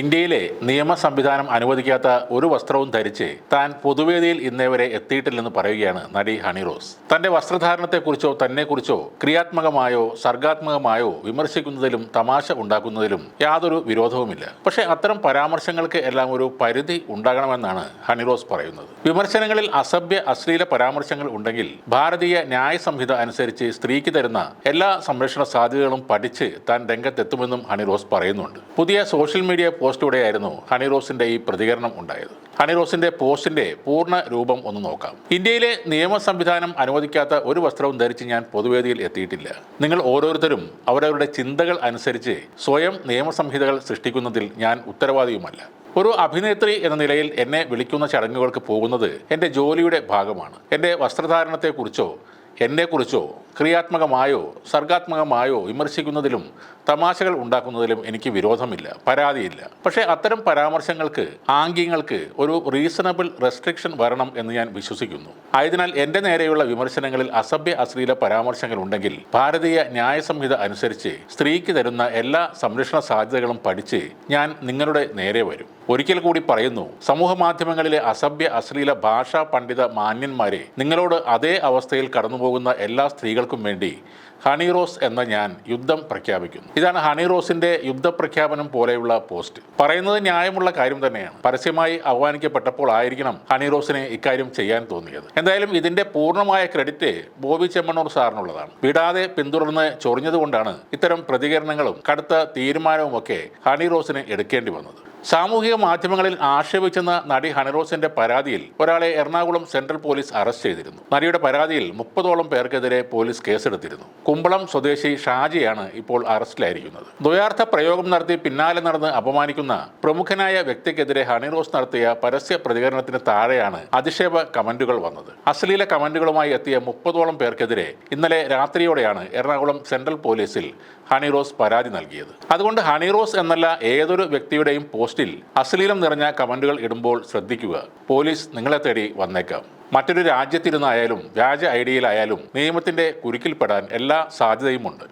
ഇന്ത്യയിലെ നിയമ സംവിധാനം അനുവദിക്കാത്ത ഒരു വസ്ത്രവും ധരിച്ച് താൻ പൊതുവേദിയിൽ ഇന്നേവരെ എത്തിയിട്ടില്ലെന്ന് പറയുകയാണ് നടി ഹണി റോസ്. തന്റെ വസ്ത്രധാരണത്തെക്കുറിച്ചോ തന്നെക്കുറിച്ചോ ക്രിയാത്മകമായോ സർഗാത്മകമായോ വിമർശിക്കുന്നതിലും തമാശ ഉണ്ടാക്കുന്നതിലും യാതൊരു വിരോധവുമില്ല. പക്ഷേ അത്തരം പരാമർശങ്ങൾക്ക് എല്ലാം ഒരു പരിധി ഉണ്ടാകണമെന്നാണ് ഹണി റോസ് പറയുന്നത്. വിമർശനങ്ങളിൽ അസഭ്യ അശ്ലീല പരാമർശങ്ങൾ ഉണ്ടെങ്കിൽ ഭാരതീയ ന്യായ സംഹിത അനുസരിച്ച് സ്ത്രീക്ക് തരുന്ന എല്ലാ സംരക്ഷണ സാധ്യതകളും പഠിച്ച് താൻ രംഗത്തെത്തുമെന്നും ഹണി റോസ് പറയുന്നുണ്ട്. പുതിയ സോഷ്യൽ മീഡിയ പോസ്റ്റോടെയായിരുന്നു ഹണി റോസിന്റെ ഈ പ്രതികരണം ഉണ്ടായത്. ഹണി റോസിന്റെ പോസ്റ്റിന്റെ പൂർണ രൂപം ഒന്ന് നോക്കാം. ഇന്ത്യയിലെ നിയമ സംവിധാനം അനുവദിക്കാത്ത ഒരു വസ്ത്രവും ധരിച്ച് ഞാൻ പൊതുവേദിയിൽ എത്തിയിട്ടില്ല. നിങ്ങൾ ഓരോരുത്തരും അവരവരുടെ ചിന്തകൾ അനുസരിച്ച് സ്വയം നിയമസംഹിതകൾ സൃഷ്ടിക്കുന്നതിൽ ഞാൻ ഉത്തരവാദിയുമല്ല. ഒരു അഭിനേത്രി എന്ന നിലയിൽ എന്നെ വിളിക്കുന്ന ചടങ്ങുകൾക്ക് പോകുന്നത് എന്റെ ജോലിയുടെ ഭാഗമാണ്. എന്റെ വസ്ത്രധാരണത്തെക്കുറിച്ചോ എന്നെക്കുറിച്ചോ ക്രിയാത്മകമായോ സർഗാത്മകമായോ വിമർശിക്കുന്നതിലും തമാശകൾ ഉണ്ടാക്കുന്നതിലും എനിക്ക് വിരോധമില്ല പരാതിയില്ല. പക്ഷേ അത്തരം പരാമർശങ്ങൾക്ക് ആംഗ്യങ്ങൾക്ക് ഒരു റീസണബിൾ റെസ്ട്രിക്ഷൻ വരണം എന്ന് ഞാൻ വിശ്വസിക്കുന്നു. ആയതിനാൽ എന്റെ നേരെയുള്ള വിമർശനങ്ങളിൽ അസഭ്യ അശ്ലീല പരാമർശങ്ങൾ ഉണ്ടെങ്കിൽ ഭാരതീയ ന്യായ സംഹിത അനുസരിച്ച് സ്ത്രീക്ക് തരുന്ന എല്ലാ സംരക്ഷണ സാധ്യതകളും പഠിച്ച് ഞാൻ നിങ്ങളുടെ നേരെ വരും. ഒരിക്കൽ കൂടി പറയുന്നു സമൂഹ മാധ്യമങ്ങളിലെ അസഭ്യ അശ്ലീല ഭാഷാ പണ്ഡിത മാന്യന്മാരെ നിങ്ങളോട് അതേ അവസ്ഥയിൽ കടന്നുപോകുന്ന എല്ലാ സ്ത്രീകൾക്കും വേണ്ടി ഹണി റോസ് എന്ന ഞാൻ യുദ്ധം പ്രഖ്യാപിക്കുന്നു. ഇതാണ് ഹണി റോസിന്റെ യുദ്ധപ്രഖ്യാപനം പോലെയുള്ള പോസ്റ്റ്. പറയുന്നത് ന്യായമുള്ള കാര്യം തന്നെയാണ്. പരസ്യമായി ആഹ്വാനിക്കപ്പെട്ടപ്പോൾ ആയിരിക്കണം ഹണി റോസിനെ ഇക്കാര്യം ചെയ്യാൻ തോന്നിയത്. എന്തായാലും ഇതിന്റെ പൂർണമായ ക്രെഡിറ്റ് ബോബി ചെമ്മണ്ണൂർ സാറിനുള്ളതാണ്. വിടാതെ പിന്തുടർന്ന് ചൊറിഞ്ഞതുകൊണ്ടാണ് ഇത്തരം പ്രതികരണങ്ങളും കടുത്ത തീരുമാനവുമൊക്കെ ഹണി റോസിന് എടുക്കേണ്ടി വന്നത്. സാമൂഹിക മാധ്യമങ്ങളിൽ ആക്ഷേപിച്ചെന്ന നടി ഹണിറോസിന്റെ പരാതിയിൽ ഒരാളെ എറണാകുളം സെൻട്രൽ പോലീസ് അറസ്റ്റ് ചെയ്തിരുന്നു. നടിയുടെ പരാതിയിൽ മുപ്പതോളം പേർക്കെതിരെ പോലീസ് കേസെടുത്തിരുന്നു. കുമ്പളം സ്വദേശി ഷാജിയാണ് ഇപ്പോൾ അറസ്റ്റിലായിരിക്കുന്നത്. ദ്വയാർത്ഥ പ്രയോഗം നടത്തി പിന്നാലെ നടന്ന് അപമാനിക്കുന്ന പ്രമുഖനായ വ്യക്തിക്കെതിരെ ഹണിറോസ് നടത്തിയ പരസ്യ പ്രതികരണത്തിന് താഴെയാണ് അധിക്ഷേപ കമന്റുകൾ വന്നത്. അശ്ലീല കമന്റുകളുമായി എത്തിയ മുപ്പതോളം പേർക്കെതിരെ ഇന്നലെ രാത്രിയോടെയാണ് എറണാകുളം സെൻട്രൽ പോലീസിൽ ഹണിറോസ് പരാതി നൽകിയത്. അതുകൊണ്ട് ഹണിറോസ് എന്നല്ല ഏതൊരു വ്യക്തിയുടെയും പോസ്റ്റിൽ അശ്ലീലം നിറഞ്ഞ കമന്റുകൾ ഇടുമ്പോൾ ശ്രദ്ധിക്കുക. പോലീസ് നിങ്ങളെ തേടി വന്നേക്കാം. മറ്റൊരു രാജ്യത്തിരുന്നായാലും വ്യാജ ഡിയിലായാലും നിയമത്തിന്റെ കുരുക്കിൽപ്പെടാൻ എല്ലാ സാധ്യതയുമുണ്ട്.